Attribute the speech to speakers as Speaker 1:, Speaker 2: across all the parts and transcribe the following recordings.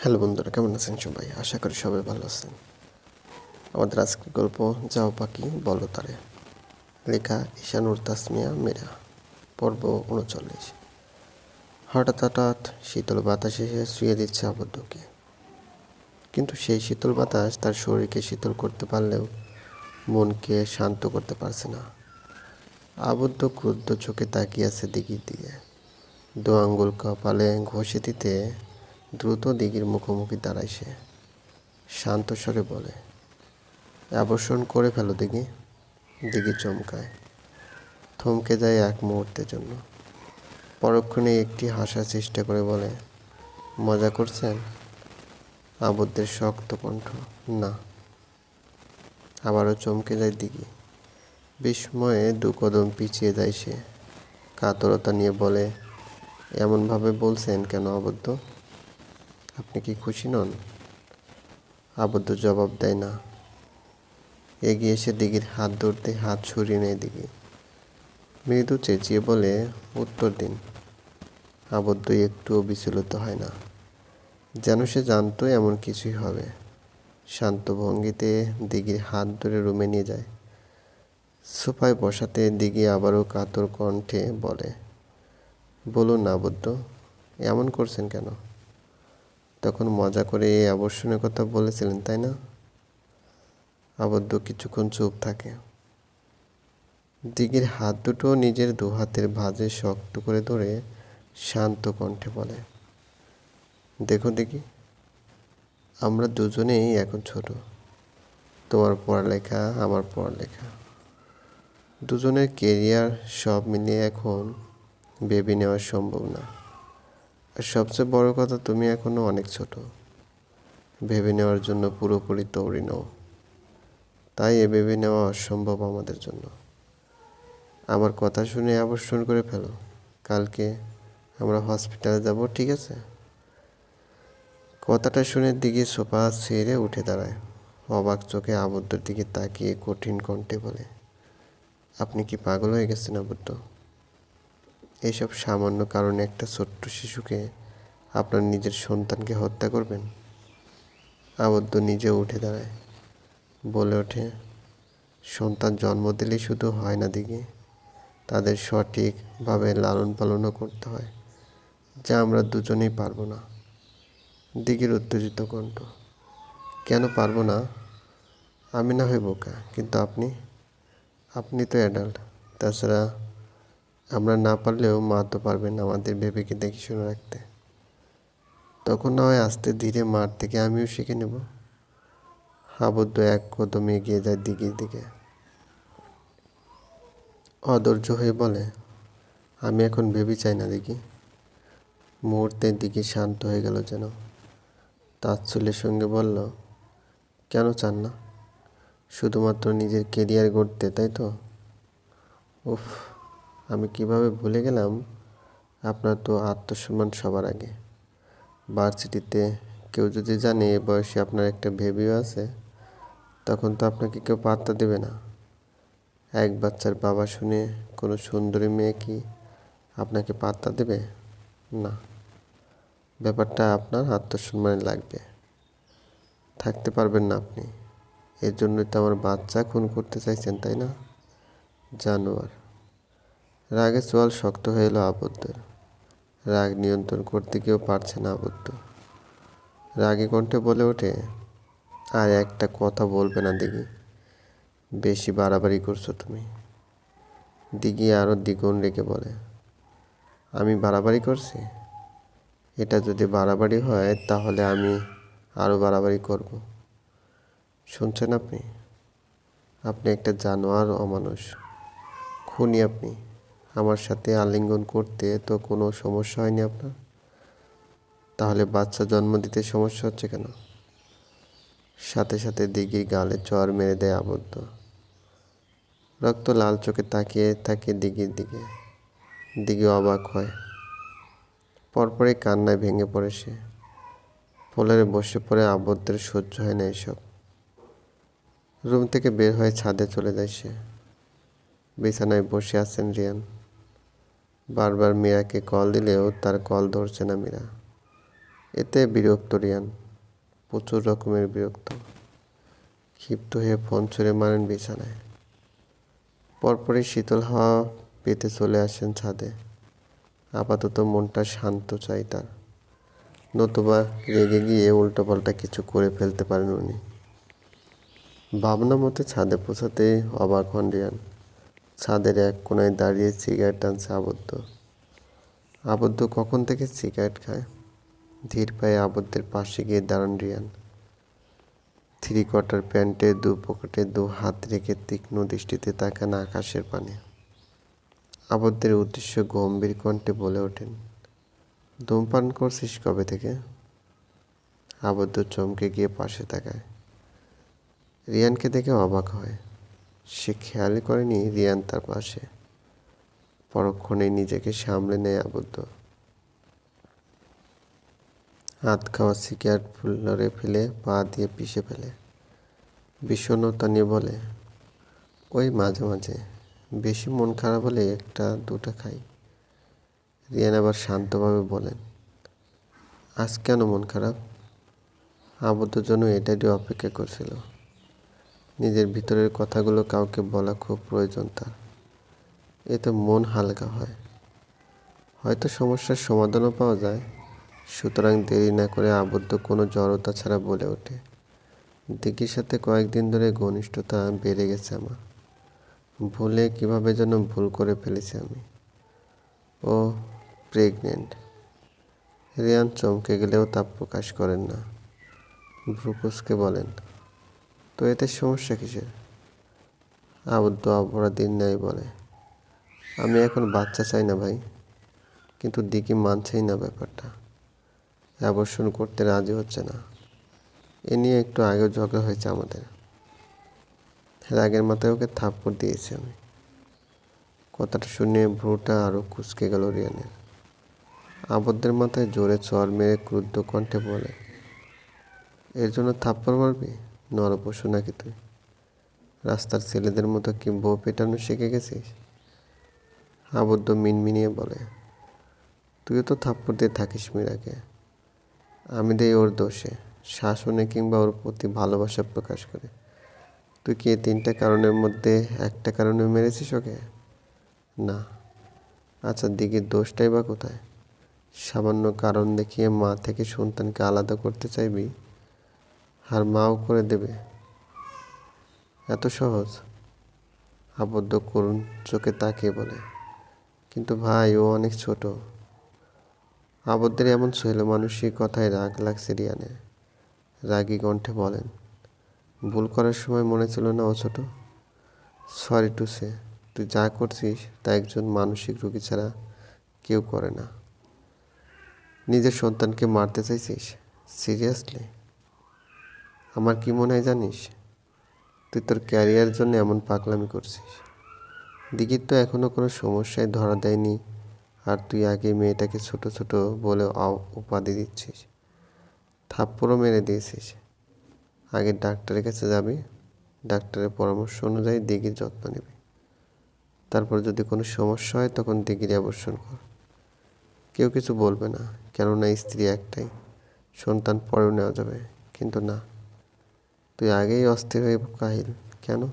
Speaker 1: Hello বন্ধুরা, কেমন আছেন সবাই? আশা করি সবাই ভালো আছেন। আমাদের আজকের গল্প যাও পাখি বলো তারে। লেখা ঈশানুর তাসমিয়া মেরা, পর্ব উনচল্লিশ। হঠাৎ হঠাৎ শীতল বাতাস এসে শুয়ে দিচ্ছে আবদ্ধকে। কিন্তু সেই শীতল বাতাস তার শরীরকে শীতল করতে পারলেও মনকে শান্ত করতে পারছে না। আবদ্ধ ক্রুদ্ধ চোখে তাকিয়ে আছে দিঘির দিকে। দু আঙ্গুল কপালে ঘষে দিতে দ্রুত দিঘির মুখোমুখি দাঁড়ায় সে। শান্ত স্বরে বলে, আবর্ষণ করে ফেলো দিঘি। দিঘি চমকায়। থমকে যায় এক মুহূর্তের জন্য। পরক্ষণে একটি হাসার চেষ্টা করে বলে, মজা করছেন? আবদ্ধের শক্ত কণ্ঠ, না। আবারও চমকে যায় দিঘি। বিস্ময়ে দু কদম পিছিয়ে যায় সে। কাতরতা নিয়ে বলে, এমনভাবে বলছেন কেন আবদ্ধ? আপনি কি খুশি নন? আবদ্ধ জবাব দেয় না। এগিয়ে এসে দিঘির হাত ধরতে হাত সরিয়ে নেয় দিঘি। মৃদু চেঁচিয়ে বলে, উত্তর দিন। আবদ্ধ একটুও বিচলিত হয় না। যেন সে জানতো এমন কিছুই হবে। শান্ত ভঙ্গিতে দিঘির হাত ধরে রুমে নিয়ে যায়। সোফায় বসাতে দিঘি আবারও কাতর কণ্ঠে বলে, বলুন আবদ্ধ, এমন করছেন কেন? তখন মজা করে এই আবর্ষণের কথা বলেছিলেন, তাই না? আবদ্ধ কিছুক্ষণ চুপ থাকে। দিঘির হাত দুটো নিজের দু হাতের ভাঁজে শক্ত করে ধরে শান্ত কণ্ঠে বলে, দেখো দেখি আমরা দুজনেই এখন ছোট। তোমার পড়ালেখা, আমার পড়ালেখা। দুজনের কেরিয়ার সব মিলিয়ে এখন ভেবে নেওয়া সম্ভব না। আর সবচেয়ে বড় কথা, তুমি এখনও অনেক ছোট। ভেবে নেওয়ার জন্য পুরোপুরি তৈরি নও। তাই এ ভেবে নেওয়া অসম্ভব আমাদের জন্য। আমার কথা শুনে আবর্ষণ করে ফেলো। কালকে আমরা হসপিটালে যাব, ঠিক আছে? কথাটা শুনে দিকে সোফা ছেড়ে উঠে দাঁড়ায়। অবাক চোখে আবদ্ধর দিকে তাকিয়ে কঠিন কণ্ঠে বলে, আপনি কি পাগল হয়ে গেছেন, আবদ্ধ? এইসব সামান্য কারণে একটা ছোট্ট শিশুকে আপনার নিজের সন্তানকে হত্যা করবেন? আবদ্ধ নিজেও উঠে দাঁড়ায়। বলে ওঠে, সন্তান জন্ম দিলেই শুধু হয় না দিকে। তাদের সঠিকভাবে লালন পালনও করতে হয়, যা আমরা দুজনেই পারব না। দিঘির উত্তেজিত কণ্ঠ, কেন পারব না? আমি না হয় বোকা, কিন্তু আপনি? আপনি তো অ্যাডাল্ট তাছাড়া আমরা না পারলেও মা তো পারবেন আমাদের বেবিকে দেখে শুনে রাখতে। তখন না হয় আস্তে ধীরে মার থেকে আমিও শিখে নেব। আবদ্ধ এক কদম এগিয়ে যায় দিঘির দিকে। অধৈর্য হয়ে বলে, আমি এখন ভেবি চাই না দেখি মুহূর্তের দিকে শান্ত হয়ে গেল যেন। তাচ্ছল্যের সঙ্গে বলল, কেন চান না? শুধুমাত্র নিজের কেরিয়ার গড়তে, তাই তো? উফ আমি কীভাবে ভুলে গেলাম? আপনার তো আত্মসম্মান সবার আগে। ভার্সিটিতে কেউ যদি জানে এ বয়সে আপনার একটা ভেবিও আছে, তখন তো আপনাকে কেউ পাত্তা দেবে না। এক বাচ্চার বাবা শুনে কোনো সুন্দরী মেয়ে কি আপনাকে পাত্তা দেবে? না। ব্যাপারটা আপনার আত্মসম্মানে লাগবে। থাকতে পারবেন না আপনি। এর জন্যই তো আমার বাচ্চা খুন করতে চাইছেন, তাই না? জানোয়ার। রাগে চোয়াল শক্ত হয়ে এলো আবদ্ধের। রাগ নিয়ন্ত্রণ করতে গিয়েও পারছে না আবদ্ধ। রাগে কণ্ঠে বলে ওঠে, আর একটা কথা বলবে না দেখি বেশি বাড়াবাড়ি করছ তুমি। দিঘি আরও দ্বিগুণ রেখে বলে, আমি বাড়াবাড়ি করছি? এটা যদি বাড়াবাড়ি হয় তাহলে আমি আরও বাড়াবাড়ি করব। শুনছেন আপনি? আপনি একটা জানোয়ার অমানুষ খুনি আপনি। আমার সাথে আলিঙ্গন করতে তো কোনো সমস্যা হয়নি আপনার? তাহলে বাচ্চা জন্ম দিতে সমস্যা হচ্ছে কেন? সাথে সাথে দিঘির গালে চর মেরে দেয় আবদ্ধ। রক্ত লাল চোখে তাকিয়ে থাকে দিঘির দিকে। দিঘি অবাক হয়। পরপরই কান্নায় ভেঙে পড়ে সে। ফলের বসে পড়ে আবদ্ধের সহ্য হয় না এসব। রুম থেকে বের হয়ে ছাদে চলে যায় সে। বিছানায় বসে আছেন রিয়ান। বারবার মীরাকে কল দিলেও তার কল ধরছে না মীরা। এতে বিরক্ত রিয়ান, প্রচুর রকমের বিরক্ত। ক্ষিপ্ত হয়ে ফোন ছুঁড়ে মারেন বিছানায়। পরপরই শীতল হাওয়া পেতে চলে আসেন ছাদে। আপাতত মনটা শান্ত চাই তার। নতুবা রেগে গিয়ে উল্টোপাল্টা কিছু করে ফেলতে পারেন উনি। ভাবনা মতে ছাদে পৌঁছাতে অবাক হন রিয়ান। ছাদের এক কোনায় দাঁড়িয়ে সিগারেট টানছে আবদ্ধ। আবদ্ধ কখন থেকে সিগারেট খায়? ধীর পায়ে আবদ্ধের পাশে গিয়ে দাঁড়ান রিয়ান। থ্রি কোয়ার্টার প্যান্টে দু পকেটে দু হাত রেখে তীক্ষ্ণ দৃষ্টিতে তাকান আকাশের পানে। আবদ্ধের উদ্দেশ্য গম্ভীর কণ্ঠে বলে ওঠেন, ধূমপান করছিস কবে থেকে? আবদ্ধ চমকে গিয়ে পাশে তাকায়। রিয়ানকে দেখে অবাক হয়। সে করেনি রিয়ান তার পাশে। পরক্ষণে নিজেকে সামলে নেয় আবদ্ধ। হাত খাওয়া সিগারেট ফুলরে ফেলে, পা দিয়ে পিষে ফেলে। বিষণ্ণতা নিয়ে বলে, ওই মাঝে মাঝে। বেশি মন খারাপ হলে একটা, দুটা খাই। রিয়ান আবার শান্তভাবে বলেন, আজ কেন মন খারাপ? আবদ্ধ জন্য এটারই অপেক্ষা করছিল। নিজের ভিতরের কথাগুলো কাউকে বলা খুব প্রয়োজন তার। এতে মন হালকা হয়। হয়তো সমস্যার সমাধানও পাওয়া যায়। সুতরাং দেরি না করে আবদ্ধ কোনো জড়তা ছাড়া বলে ওঠে। দিকির সাথে কয়েকদিন ধরে ঘনিষ্ঠতা বেড়ে গেছে আমার। ভুলে কীভাবে যেন ভুল করে ফেলেছি আমি। ও, প্রেগনেন্ট। রিয়ান চমকে গেলেও তা প্রকাশ করেন না। ভ্রুকুসকে বলেন তো এতে সমস্যা কিসের? আবদ্ধ অপরাধীর ন্যায় বলে। আমি এখন বাচ্চা চাই না ভাই, কিন্তু দিকি মানছেই না ব্যাপারটা। অ্যাবর্ষণ করতে রাজি হচ্ছে না। এ নিয়ে একটু আগেও ঝগড়া হয়েছে আমাদের। রাগের মাথায় ওকে থাপ্পড় দিয়েছি আমি। কথাটা শুনে ভ্রুটা আরও কুচকে গেল রিয়ানের। আবদ্ধের মাথায় জোরে চর মেরে ক্রুদ্ধ কণ্ঠে বলে, এর জন্য থাপ্পড় মারবি? নরপশু নাকি তুই? রাস্তার ছেলেদের মতো কি বউ পেটানো শিখে গেছিস? আবদ্ধ মিনমিনিয়ে বলে, তুইও তো থাপ্পড় দিয়ে থাকিস মীরাকে। আমি দেই ওর দোষে, শাসনে কিংবা ওর প্রতি ভালোবাসা প্রকাশ করে। তুই কি তিনটা কারণের মধ্যে একটা কারণে মেরেছিস ওকে? না। আচ্ছা দিঘির দোষটাই বা কোথায়? সামান্য কারণ দেখিয়ে মা থেকে সন্তানকে আলাদা করতে চাইবি? আর মাও করে দেবে। এত সহজ। আবদ্ধ করুন, চোখে তাকিয়ে বলে। কিন্তু ভাই, ও অনেক ছোট। আবদ্ধের এমন ছেলে মানুষই কথায় রাগ লাগছে রিয়ানের। রাগী কণ্ঠে বলেন, ভুল করার সময় মনে ছিল না ও ছোট। সরি টু সে তুই যা করছিস তা একজন মানসিক রুগী ছাড়া কেউ করে না। নিজের সন্তানকে মারতে চাইছিস? সিরিয়াসলি আমার কি মনে হয় জানিস? তুই তোর ক্যারিয়ার জন্য এমন পাগলামি করছিস। দিঘির তো এখনও কোনো সমস্যায় ধরা দেয়নি আর তুই আগে মেয়েটাকে ছোট ছোট বলে উপাধি দিচ্ছিস। থাপ্পড়ও মেরে দিয়েছিস। আগে ডাক্তারের কাছে যাবি, ডাক্তারের পরামর্শ অনুযায়ী দিঘির যত্ন নেবে। তারপর যদি কোনো সমস্যা হয় তখন দিঘির অবর্ষণ কর। কেউ কিছু বলবে না, কেননা স্ত্রী একটাই, সন্তান পরেও নেওয়া যাবে, কিন্তু না। তুই আগেই অস্থির হয়ে কাহিল, কেন?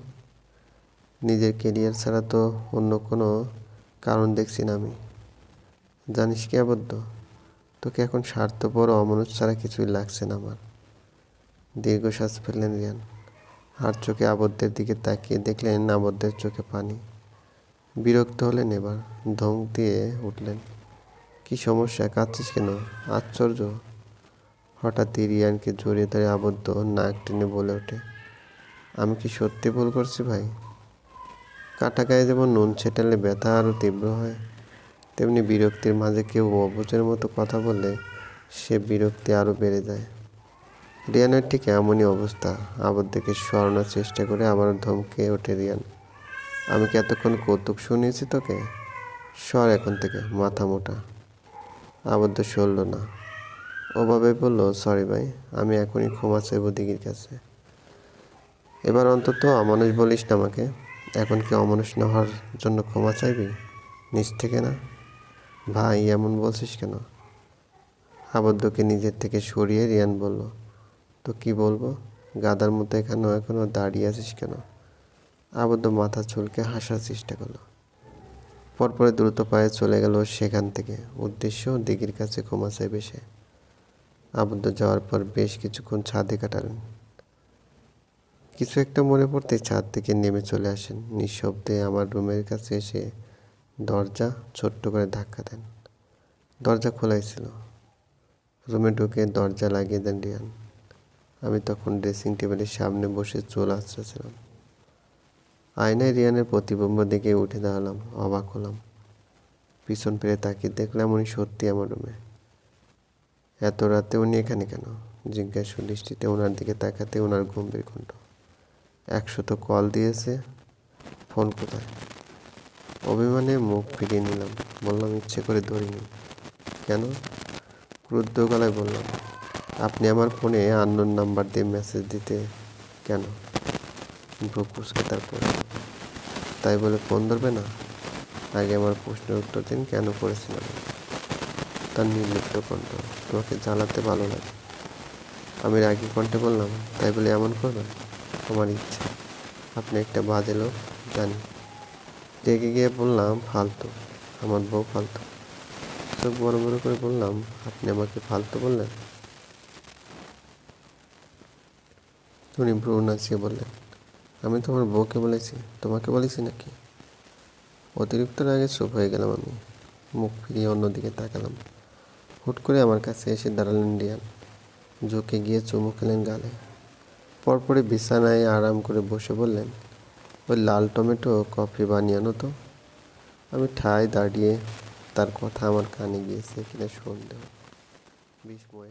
Speaker 1: নিজের কেরিয়ার ছাড়া তো অন্য কোনো কারণ দেখছি না আমি। জানিস কি আবদ্ধ? তোকে এখন স্বার্থপর ও অমনোজ ছাড়া কিছুই লাগছে না আমার। দীর্ঘশ্বাস ফেললেন রিয়ান। আর চোখে আবদ্ধের দিকে তাকিয়ে দেখলেন আবদ্ধের চোখে পানি। বিরক্ত হলেন এবার, ধমক দিয়ে উঠলেন। কি সমস্যা? কাঁদছিস কেন? আশ্চর্য। হঠাৎই রিয়ানকে জড়িয়ে ধরে আবদ্ধ নাক টেনে বলে ওঠে, আমি কি সত্যি ভুল করছি ভাই? কাটা গায়ে যেমন নুন ছেটালে ব্যথা আরও তীব্র হয়, তেমনি বিরক্তির মাঝে কেউ অবচের মতো কথা বললে সে বিরক্তি আরও বেড়ে যায়। রিয়ানের ঠিক এমনই অবস্থা, আবদ্ধকে সরানোর চেষ্টা করে আবার ধমকে ওঠে রিয়ান, আমি কি এতক্ষণ কৌতুক শুনিয়েছি তোকে? সর এখন থেকে, মাথা মোটা। আবদ্ধ সরল না। ওভাবে বলল, সরি ভাই, আমি এখনই ক্ষমা চাইব দিঘির কাছে। এবার অন্তত অমানুষ বলিস না আমাকে। এখন কি অমানুষ না হওয়ার জন্য ক্ষমা চাইবি? নিজ থেকে না? ভাই, এমন বলছিস কেন? আবদ্ধকে নিজের থেকে সরিয়ে রিয়ান বলল, তো কি বলব? গাদার মতো এখানেও এখনও দাঁড়িয়ে আছিস কেন? আবদ্ধ মাথা চুলকে হাসার চেষ্টা করল। পরপরে দ্রুত পায়ে চলে গেল সেখান থেকে। উদ্দেশ্য, দিঘির কাছে ক্ষমা চাইবে সে। আবদ্ধ যাওয়ার পর বেশ কিছুক্ষণ ছাদে কাটালেন। কিছু একটা মনে পড়তে ছাদ থেকে নেমে চলে আসেন। নিঃশব্দে আমার রুমের কাছে এসে দরজা ছোট্ট করে ধাক্কা দেন। দরজা খোলাই ছিল। রুমে ঢুকে দরজা লাগিয়ে দেন রিয়ান। আমি তখন ড্রেসিং টেবিলের সামনে বসে চুল আঁচড়াছিলাম। আয়নায় রিয়ানের প্রতিবিম্ব দেখে উঠে দাঁড়ালাম, অবাক হলাম। পিছন ফিরে তাকিয়ে দেখলাম উনি সত্যি আমার রুমে। এত রাতে উনি এখানে কেন? জিজ্ঞাসা দৃষ্টিতে ওনার দিকে তাকাতে ওনার গম্ভীর কণ্ঠ। একশো তো কল দিয়েছে, ফোন কোথায়? অভিমানে মুখ ফিরিয়ে নিলাম, বললাম, ইচ্ছে করে ধরিনি কেন? ক্রুদ্ধ গলায় বললাম, আপনি আমার ফোনে আননোন নাম্বার দিয়ে মেসেজ দিতে কেন? ভ্রুকুসকে তারপর, তাই বলে ফোন ধরবে না? আগে আমার প্রশ্নের উত্তর দিন, কেন করেছিলাম? তার নির্লিপ্ত কণ্ঠ। তোমাকে জ্বালাতে ভালো লাগে। আমি রাগি কণ্ঠে বললাম, তাই বলে এমন করবেন তোমার ইচ্ছা। আপনি একটা বাজে লোক, জানি। রেগে গিয়ে বললাম, ফালতু। আমার বউ ফালতু। চোখ বড় বড় করে বললাম, আপনি আমাকে ফালতু বললেন? উনি ভ্রু নাচিয়ে বললেন, আমি তোমার বউকে বলেছি। তোমাকে বলেছি নাকি? অতিরিক্ত রাগে চুপ হয়ে গেলাম আমি। মুখ ফিরিয়ে অন্যদিকে তাকালাম। হুট করে আমার কাছে এসে দাঁড়ালেন রিয়ান জোকে গিয়ে চুমু খেলেন গালে। পরপরে বিছানায় আরাম করে বসে বললেন, ওই লাল টমেটো কফি বানিয়ে আনো তো। আমি ঠায় দাঁড়িয়ে তার কথা আমার কানে গিয়েছে কিনা সন্দেহ। বিস্ময়